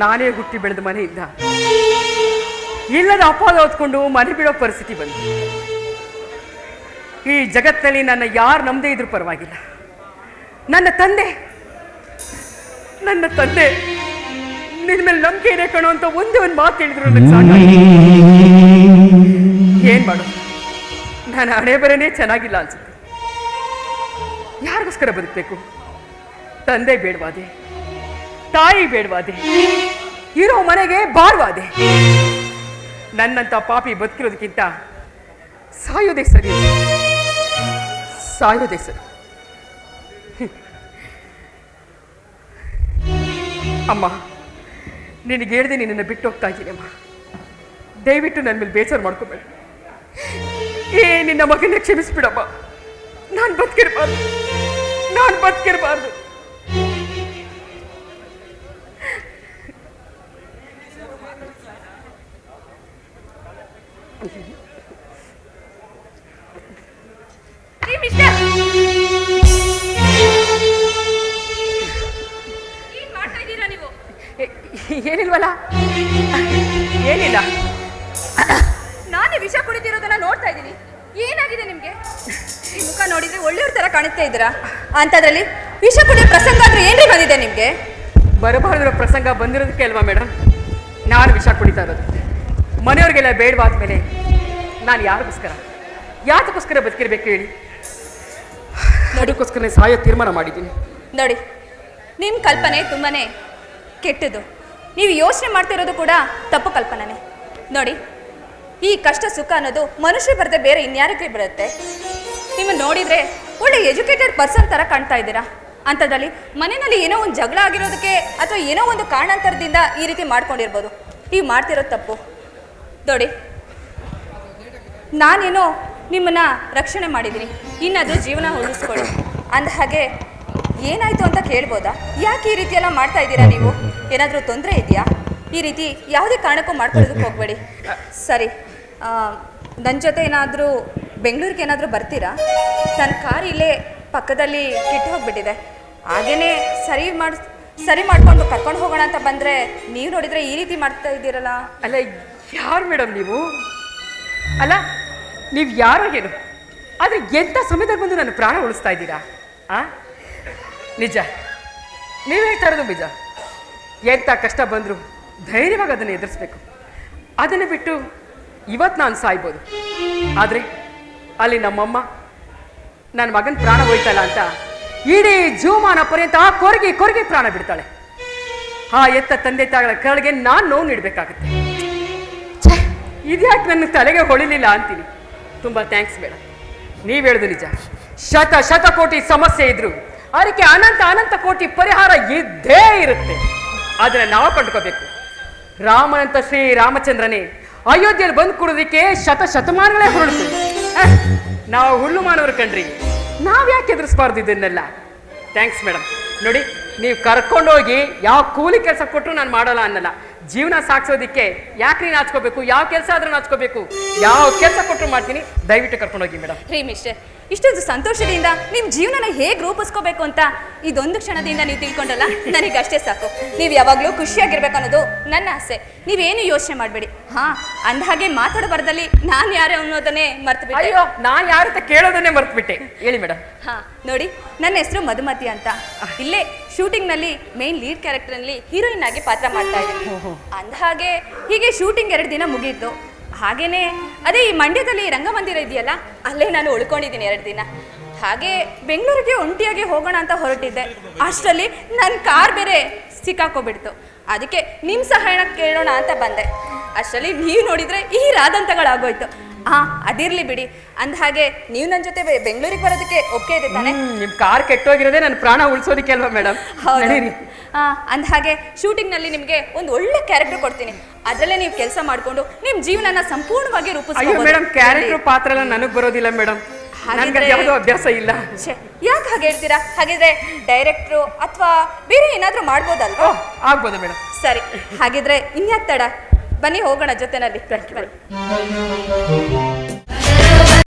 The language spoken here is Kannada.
ನಾನೇ ಹುಟ್ಟಿ ಬೆಳೆದ ಮನೆಯಿಂದ. ಇಲ್ಲದ ಅಪಾದ ಹೊತ್ಕೊಂಡು ಮನೆ ಬಿಡೋ ಪರಿಸ್ಥಿತಿ ಬಂತು. ಈ ಜಗತ್ತಲ್ಲಿ ನನ್ನ ಯಾರು ನಮ್ಮದೇ ಇದ್ರೂ ಪರವಾಗಿಲ್ಲ. ನನ್ನ ತಂದೆ ನನ್ನ ತಂದೆ ನಿನ್ನ ಮೇಲೆ ನಂಬಿಕೆ ಇದೆ ಕಣೋ ಅಂತ ಒಂದೇ ಒಂದು ಮಾತು ಹೇಳಿದ್ರು ಏನ್ ಮಾಡು ನನ್ನ ಹಣೆ ಬರನೇ ಚೆನ್ನಾಗಿಲ್ಲ ಅನ್ಸುತ್ತೆ. ಯಾರಿಗೋಸ್ಕರ ಬದುಕಬೇಕು? ತಂದೆ ಬೇಡವಾದೆ, ತಾಯಿ ಬೇಡವಾದೆ, ಇರೋ ಮನೆಗೆ ಬಾರ್ವಾದೆ. ನನ್ನಂತ ಪಾಪಿ ಬದುಕಿರೋದಕ್ಕಿಂತ ಸಾಯೋದೇ ಸರಿ ಸಾಯೋದೇ ಸರಿ. ಅಮ್ಮ, ನಿನಗೆ ಹೇಳ್ದೆ ನಿನ್ನನ್ನು ಬಿಟ್ಟು ಹೋಗ್ತಾ ಇದ್ದೀನಿ ಅಮ್ಮ. ದಯವಿಟ್ಟು ನನ್ನ ಮೇಲೆ ಬೇಸರ ಮಾಡ್ಕೋಬೇಡ. ಏ ನಿನ್ನ ಮಗನ ಕ್ಷಮಿಸ್ಬಿಡಮ್ಮ. ನಾನು ಬದುಕಿರಬಾರ್ದು. ನಾನು ಬದುಕಿರಬಾರ್ದು. ಏನಿಲ್ವಲ್ಲ? ಏನಿಲ್ಲ. ನಾನೇ ವಿಷ ಕುಡಿದಿರೋದನ್ನ ನೋಡ್ತಾ ಇದ್ದೀನಿ. ಏನಾಗಿದೆ ನಿಮಗೆ? ಈ ಮುಖ ನೋಡಿದ್ರೆ ಒಳ್ಳೆಯವ್ರ ತರ ಕಾಣುತ್ತೆ ಇದ್ದೀರಾ? ಅಂಥದ್ರಲ್ಲಿ ವಿಷ ಕುಡಿಯೋ ಪ್ರಸಂಗ ಆದರೂ ಏನ್ರಿ ಬಂದಿದೆ ನಿಮಗೆ? ಬರಬಾರ್ದಿರೋ ಪ್ರಸಂಗ ಬಂದಿರೋದಕ್ಕೆ ಅಲ್ವಾ ಮೇಡಮ್ ನಾನು ವಿಷ ಕುಡಿತಾ ಇರೋದು. ಮನೆಯವ್ರಿಗೆಲ್ಲ ಬೇಡವಾದ ಮೇಲೆ ನಾನು ಯಾರಿಗೋಸ್ಕರ ಯಾತಕ್ಕೋಸ್ಕರ ಬದುಕಿರ್ಬೇಕು ಹೇಳಿ? ಅದಕ್ಕೋಸ್ಕರ ಸಾಯೋ ತೀರ್ಮಾನ ಮಾಡಿದ್ದೀನಿ. ನೋಡಿ ನಿಮ್ಮ ಕಲ್ಪನೆ ತುಂಬಾ ಕೆಟ್ಟದು ನೀವು ಯೋಚನೆ ಮಾಡ್ತಿರೋದು ಕೂಡ ತಪ್ಪು ಕಲ್ಪನೆ ನೋಡಿ ಈ ಕಷ್ಟ ಸುಖ ಅನ್ನೋದು ಮನುಷ್ಯ ಬರದೆ ಬೇರೆ ಇನ್ಯಾರಕ್ಕೆ ಬರುತ್ತೆ. ನಿಮ್ಮನ್ನು ನೋಡಿದ್ರೆ ಒಳ್ಳೆ ಎಜುಕೇಟೆಡ್ ಪರ್ಸನ್ ಥರ ಕಾಣ್ತಾ ಇದ್ದೀರಾ? ಅಂಥದ್ರಲ್ಲಿ ಮನೆಯಲ್ಲಿ ಏನೋ ಒಂದು ಜಗಳ ಆಗಿರೋದಕ್ಕೆ ಅಥವಾ ಏನೋ ಒಂದು ಕಾರಣಾಂತರದಿಂದ ಈ ರೀತಿ ಮಾಡ್ಕೊಂಡಿರ್ಬೋದು. ನೀವು ಮಾಡ್ತಿರೋದು ತಪ್ಪು. ನೋಡಿ, ನಾನೇನೋ ನಿಮ್ಮನ್ನ ರಕ್ಷಣೆ ಮಾಡಿದ್ದೀನಿ. ಇನ್ನಾದರೂ ಜೀವನ ಉಳಿಸ್ಕೊಳ್ಳಿ. ಅಂದ ಹಾಗೆ ಏನಾಯ್ತು ಅಂತ ಕೇಳ್ಬೋದಾ? ಯಾಕೆ ಈ ರೀತಿ ಎಲ್ಲ ಮಾಡ್ತಾ ಇದ್ದೀರಾ ನೀವು? ಏನಾದರೂ ತೊಂದರೆ ಇದೆಯಾ? ಈ ರೀತಿ ಯಾವುದೇ ಕಾರಣಕ್ಕೂ ಮಾಡ್ಕೊಳ್ಳೋದಕ್ಕೆ ಹೋಗಬೇಡಿ. ಸರಿ. ನನ್ನ ಜೊತೆ ಏನಾದರೂ, ಬೆಂಗಳೂರಿಗೆ ಏನಾದರೂ ಬರ್ತೀರಾ? ನನ್ನ ಕಾರ್ ಇಲ್ಲೇ ಪಕ್ಕದಲ್ಲಿ ಕಿಟ್ಟು ಹೋಗಿಬಿಟ್ಟಿದೆ. ಹಾಗೇನೆ ಸರಿ ಮಾಡಿ, ಸರಿ ಮಾಡಿಕೊಂಡು ಕರ್ಕೊಂಡು ಹೋಗೋಣ ಅಂತ ಬಂದರೆ ನೀವು ನೋಡಿದರೆ ಈ ರೀತಿ ಮಾಡ್ತಾ ಇದ್ದೀರಲ್ಲ? ಅಲ್ಲ, ಯಾರು ಮೇಡಮ್ ನೀವು? ಅಲ್ಲ, ನೀವು ಯಾರೋ ಏನು? ಆದರೆ ಎಂಥ ಸಮಯದಲ್ಲಿ ಬಂದು ನಾನು ಪ್ರಾಣ ಉಳಿಸ್ತಾ ಇದ್ದೀರಾ? ಆ? ನಿಜ. ನೀವು ಹೇಳ್ತಾ ಇರೋದು ನಿಜ. ಎಂಥ ಕಷ್ಟ ಬಂದರೂ ಧೈರ್ಯವಾಗಿ ಅದನ್ನು ಎದುರಿಸ್ಬೇಕು. ಅದನ್ನು ಬಿಟ್ಟು ಇವತ್ತು ನಾನು ಸಾಯ್ಬೋದು. ಆದರೆ ಅಲ್ಲಿ ನಮ್ಮಮ್ಮ ನನ್ನ ಮಗನ ಪ್ರಾಣ ಹೋಯ್ತಲ್ಲ ಅಂತ ಇಡೀ ಜೀವಮಾನ ಪರ್ಯಂತ ಆ ಕೊರಗಿ ಕೊರಗಿ ಪ್ರಾಣ ಬಿಡ್ತಾಳೆ. ಆ ಎತ್ತ ತಂದೆ ತಾಯಿಗಳ ಕರಳಿಗೆ ನಾನು ನೋವು ನೀಡಬೇಕಾಗುತ್ತೆ. ಇದ್ಯಾಕೆ ನನ್ನ ತಲೆಗೆ ಹೊಳಿಲಿಲ್ಲ ಅಂತೀನಿ. ತುಂಬ ಥ್ಯಾಂಕ್ಸ್ ಬೇಡ. ನೀವು ಹೇಳುದು ನಿಜ. ಶತ ಶತಕೋಟಿ ಸಮಸ್ಯೆ ಇದ್ರು. ಅದಕ್ಕೆ ಅನಂತ ಅನಂತ ಕೋಟಿ ಪರಿಹಾರ ಇದ್ದೇ ಇರುತ್ತೆ. ಆದರೆ ನಾವು ಕಂಡುಕೋಬೇಕು ರಾಮನಂತ ಶ್ರೀ ರಾಮಚಂದ್ರನೇ ಅಯೋಧ್ಯೆಯಲ್ಲಿ ಬಂದು ಕೊಡೋದಕ್ಕೆ ಶತ ಶತಮಾನಗಳೇ ಹೊರಡ್ತು ನಾವು ಹುಲ್ಲು ಮಾನವರು ಕಣ್ರಿ. ನಾವು ಯಾಕೆ ಎದುರಿಸ್ಬಾರ್ದು ಇದನ್ನೆಲ್ಲ ಥ್ಯಾಂಕ್ಸ್ ಮೇಡಮ್ ನೋಡಿ, ನೀವು ಕರ್ಕೊಂಡೋಗಿ ಯಾವ ಕೂಲಿ ಕೆಲಸ ಕೊಟ್ಟರು ನಾನು ಮಾಡೋಲ್ಲ ಅನ್ನಲ್ಲ. ಜೀವನ ಸಾಗಿಸೋದಿಕ್ಕೆ ಯಾಕೆ ನೀನು ನಾಚ್ಕೋಬೇಕು? ಯಾವ ಕೆಲಸ ಆದ್ರೂ ನಾಚ್ಕೋಬೇಕು. ಯಾವ ಕೆಲಸ ಕೊಟ್ಟರು ಮಾಡ್ತೀನಿ. ದಯವಿಟ್ಟು ಕರ್ಕೊಂಡೋಗಿ ಮೇಡಮ್ ರೀ, ಮಿಸ್ಟರ್. ಇಷ್ಟೊಂದು ಸಂತೋಷದಿಂದ ನಿಮ್ಮ ಜೀವನನ ಹೇಗೆ ರೂಪಿಸ್ಕೋಬೇಕು ಅಂತ ಇದೊಂದು ಕ್ಷಣದಿಂದ ನೀವು ತಿಳ್ಕೊಂಡಲ್ಲ? ನನಗೆ ಅಷ್ಟೇ ಸಾಕು. ನೀವು ಯಾವಾಗಲೂ ಖುಷಿಯಾಗಿರ್ಬೇಕು ಅನ್ನೋದು ನನ್ನ ಆಸೆ. ನೀವೇನು ಯೋಚನೆ ಮಾಡಬೇಡಿ. ಹಾ ಅಂದಹಾಗೆ ಮಾತಾಡಬಾರ್ದಲ್ಲಿ ನಾನು ಯಾರೇ ಅನ್ನೋದನ್ನೇ ಮರ್ತು ಬಿಟ್ಟೆ ಅಯ್ಯೋ ನಾನು ಯಾರ ಕೇಳೋದನ್ನೇ ಮರ್ತ್ಬಿಟ್ಟೆ. ಹೇಳಿ ಮೇಡಮ್ ಹಾ ನೋಡಿ ನನ್ನ ಹೆಸರು ಮಧುಮತಿ ಅಂತ. ಇಲ್ಲೇ ಶೂಟಿಂಗ್ನಲ್ಲಿ ಮೇನ್ ಲೀಡ್ ಕ್ಯಾರೆಕ್ಟರ್ನಲ್ಲಿ ಹೀರೋಯಿನ್ ಆಗಿ ಪಾತ್ರ ಮಾಡ್ತಾ ಇದ್ದೀನಿ. ಅಂದಹಾಗೆ ಹೀಗೆ ಶೂಟಿಂಗ್ ಎರಡು ದಿನ ಮುಗೀತು ಹಾಗೇನೆ, ಅದೇ ಈ ಮಂಡ್ಯದಲ್ಲಿ ರಂಗಮಂದಿರ ಇದೆಯಲ್ಲ, ಅಲ್ಲೇ ನಾನು ಉಳ್ಕೊಂಡಿದ್ದೀನಿ ಎರಡು ದಿನ. ಹಾಗೆ ಬೆಂಗಳೂರಿಗೆ ಒಂಟಿಯಾಗಿ ಹೋಗೋಣ ಅಂತ ಹೊರಟಿದ್ದೆ. ಅಷ್ಟರಲ್ಲಿ ನನ್ನ ಕಾರ್ ಬೇರೆ ಸಿಕ್ಕಾಕೋಬಿಡ್ತು. ಅದಕ್ಕೆ ನಿಮ್ಮ ಸಹಾಯ ಕೇಳೋಣ ಅಂತ ಬಂದೆ. ಅಷ್ಟರಲ್ಲಿ ನೀವು ನೋಡಿದ್ರೆ ಈ ರಾದಂತಗಳಾಗೋಯ್ತು. ಹಾ ಅದಿರ್ಲಿ ಬಿಡಿ. ಅಂದ ಹಾಗೆ ನೀವು ನನ್ನ ಜೊತೆ ಬೆಂಗಳೂರಿಗೆ ಬರೋದಕ್ಕೆ ಓಕೆ ಇದೆ ತಾನೆ? ನಿಮ್ ಕಾರ್ ಕೆಟ್ಟೋಗಿರೋದೇ ನನ್ನ ಪ್ರಾಣ ಉಳಿಸೋದಕ್ಕೆ ಅಲ್ವಾ ಮೇಡಮ್ ಆ, ಅಂದ ಹಾಗೆ ಶೂಟಿಂಗ್ನಲ್ಲಿ ನಿಮಗೆ ಒಂದು ಒಳ್ಳೆ ಕ್ಯಾರೆಕ್ಟರ್ ಕೊಡ್ತೀನಿ. ಅದರಲ್ಲೇ ನೀವು ಕೆಲಸ ಮಾಡಿಕೊಂಡು ನಿಮ್ಮ ಜೀವನನ ಸಂಪೂರ್ಣವಾಗಿ ಅಯ್ಯೋ ರೂಪಿಸ್ಕೋಬಹುದು ಮೇಡಮ್ ಕ್ಯಾರೆಕ್ಟರ್ ಪಾತ್ರ ಎಲ್ಲ ನನಗೆ ಬರೋದಿಲ್ಲ ಮೇಡಮ್ ಯಾವುದೋ ಅಭ್ಯಾಸ ಇಲ್ಲ. ಯಾಕೆ ಹಾಗೆ ಹೇಳ್ತೀರಾ? ಹಾಗಿದ್ರೆ ಡೈರೆಕ್ಟ್ರು ಅಥವಾ ಬೇರೆ ಏನಾದರೂ ಮಾಡ್ಬೋದಲ್ವಾ? ಆಗ್ಬೋದು ಮೇಡಮ್ ಸರಿ ಹಾಗಿದ್ರೆ ಇನ್ಯಾಕ್ ತಡ? ಬನ್ನಿ ಹೋಗೋಣ ಜೊತೆನಲ್ಲಿ. ಬನ್ನಿ.